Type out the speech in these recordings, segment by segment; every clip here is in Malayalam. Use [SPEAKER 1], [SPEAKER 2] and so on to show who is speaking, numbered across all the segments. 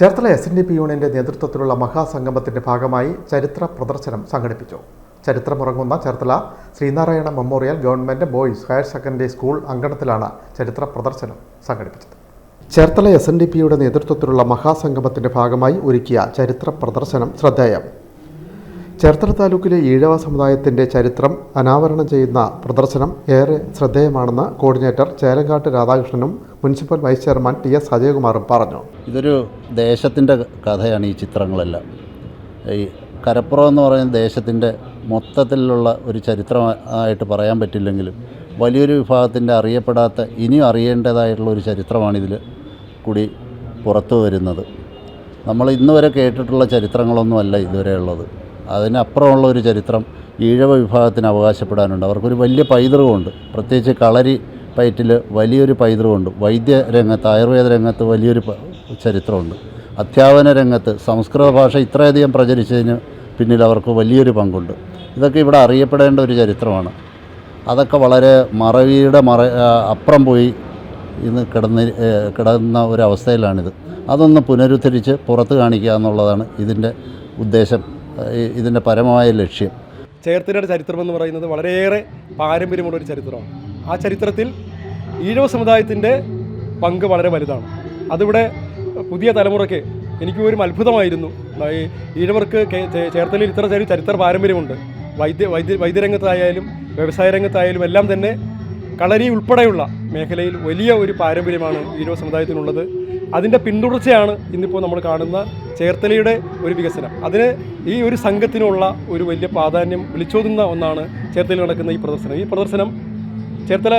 [SPEAKER 1] Cherthala S N D P യൂണിയന്റെ നേതൃത്വത്തിലുള്ള മഹാസംഗമത്തിന്റെ ഭാഗമായി ചരിത്ര പ്രദർശനം സംഘടിപ്പിച്ചു. ചരിത്രമുറങ്ങുന്ന Cherthala Sreenarayana memorial government boys higher secondary school അങ്കണത്തിലാണ് ചരിത്ര പ്രദർശനം സംഘടിപ്പിച്ചത്. ചേർത്തല എസ് എൻ ഡി പിയുടെ നേതൃത്വത്തിലുള്ള മഹാസംഗമത്തിന്റെ ഭാഗമായി ഒരുക്കിയ ചരിത്ര പ്രദർശനം ശ്രദ്ധേയം. ചേർത്തല താലൂക്കിലെ ഈഴവ സമുദായത്തിന്റെ ചരിത്രം അനാവരണം ചെയ്യുന്ന പ്രദർശനം ഏറെ ശ്രദ്ധേയമാണെന്ന് coordinator ചേലങ്കാട്ട് രാധാകൃഷ്ണനും municipal vice chairman T S അജയകുമാറും പറഞ്ഞു.
[SPEAKER 2] ഇതൊരു ദേശത്തിന്റെ കഥയാണ് ഈ ചിത്രങ്ങളെല്ലാം. ഈ കരപ്പുറം എന്ന് പറയുന്ന ദേശത്തിന്റെ മൊത്തത്തിലുള്ള ഒരു ചരിത്രമായിട്ട് പറയാൻ പറ്റില്ലെങ്കിലും വലിയൊരു വിഭാഗത്തിന്റെ അറിയപ്പെടാത്ത ഇനിയും അറിയേണ്ടതായിട്ടുള്ള ഒരു ചരിത്രമാണിതിൽ കൂടി പുറത്തു വരുന്നത്. നമ്മൾ ഇന്നുവരെ കേട്ടിട്ടുള്ള ചരിത്രങ്ങളൊന്നുമല്ല ഇതുവരെ ഉള്ളത്. അതിനപ്പുറമുള്ള ഒരു ചരിത്രം ഈഴവ വിഭാഗത്തിന് അവകാശപ്പെടാനുണ്ട്. അവർക്കൊരു വലിയ പൈതൃകമുണ്ട്. പ്രത്യേകിച്ച് കളരി പയറ്റിൽ വലിയൊരു പൈതൃകമുണ്ട്. വൈദ്യ രംഗത്ത് ആയുർവേദ രംഗത്ത് വലിയൊരു ചരിത്രമുണ്ട്. അധ്യാപന രംഗത്ത് സംസ്കൃത ഭാഷ ഇത്രയധികം പ്രചരിച്ചതിന് പിന്നിൽ അവർക്ക് വലിയൊരു പങ്കുണ്ട്. ഇതൊക്കെ ഇവിടെ അറിയപ്പെടേണ്ട ഒരു ചരിത്രമാണ്. അതൊക്കെ വളരെ മറവിയുടെ മറ അപ്പുറം പോയി ഇന്ന് കിടന്ന് കിടന്ന ഒരവസ്ഥയിലാണിത് അതൊന്ന് പുനരുദ്ധരിച്ച് പുറത്ത് കാണിക്കുക എന്നുള്ളതാണ് ഇതിന്റെ ഉദ്ദേശം. ഇതിന്റെ പരമമായ ലക്ഷ്യം.
[SPEAKER 3] ചേർത്തലയുടെ ചരിത്രം എന്ന് പറയുന്നത് വളരെയേറെ പാരമ്പര്യമുള്ള ഒരു ചരിത്രമാണ്. ആ ചരിത്രത്തിൽ ഈഴവ സമുദായത്തിന്റെ പങ്ക് വളരെ വലുതാണ്. അതിവിടെ പുതിയ തലമുറയ്ക്ക് എനിക്ക് ഒരു അത്ഭുതമായിരുന്നു ഈഴവർക്ക് ചേർത്തലയിൽ ഇത്ര ചരിത്ര പാരമ്പര്യമുണ്ട്. വൈദ്യ വൈദ്യ വൈദ്യരംഗത്തായാലും വ്യവസായ രംഗത്തായാലും എല്ലാം തന്നെ കളരി ഉൾപ്പെടെയുള്ള മേഖലയിൽ വലിയ ഒരു പാരമ്പര്യമാണ് ഈരോ സമുദായത്തിനുള്ളത്. അതിന്റെ പിന്തുടർച്ചയാണ് ഇന്നിപ്പോൾ നമ്മൾ കാണുന്ന ചേർത്തലയുടെ ഒരു വികസനം. അതിന് ഈ ഒരു സംഘത്തിനുള്ള ഒരു വലിയ പ്രാധാന്യം വിളിച്ചോതുന്ന ഒന്നാണ് ചേർത്തലയിൽ നടക്കുന്ന ഈ പ്രദർശനം. ഈ പ്രദർശനം Cherthala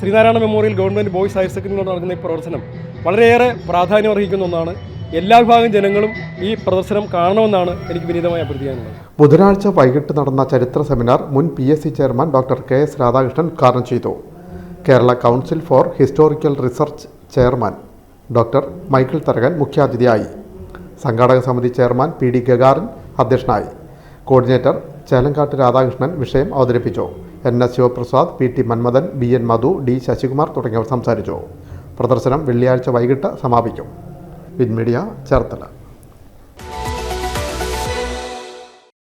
[SPEAKER 3] Sreenarayana memorial government boys higher secondary നടക്കുന്ന ഈ പ്രദർശനം വളരെയേറെ പ്രാധാന്യം അർഹിക്കുന്ന ഒന്നാണ്. എല്ലാ വിഭാഗം ജനങ്ങളും ഈ പ്രദർശനം കാണണമെന്നാണ് എനിക്ക് വിനീതമായി അഭ്യർത്ഥിക്കാനുള്ളത്.
[SPEAKER 1] ബുധനാഴ്ച വൈകിട്ട് നടന്ന ചരിത്ര സെമിനാർ മുൻ P S C chairman doctor K. S. Radhakrishnan ഉദ്ഘാടനം ചെയ്തു. Kerala council for historical research chairman doctor Michael Tharakan മുഖ്യാതിഥിയായി. സംഘാടക സമിതി ചെയർമാൻ പി. ഡി. ഗഗാറിൻ അധ്യക്ഷനായി. കോർഡിനേറ്റർ ചേലങ്കാട്ട് രാധാകൃഷ്ണൻ വിഷയം അവതരിപ്പിച്ചു. N. S. Sivaprasad P. T. Manmadhan B. N. Madhu D. Sasikumar തുടങ്ങിയവർ സംസാരിച്ചു. പ്രദർശനം വെള്ളിയാഴ്ച വൈകിട്ട് സമാപിക്കും. വിൻമീഡിയ ചേർത്തല.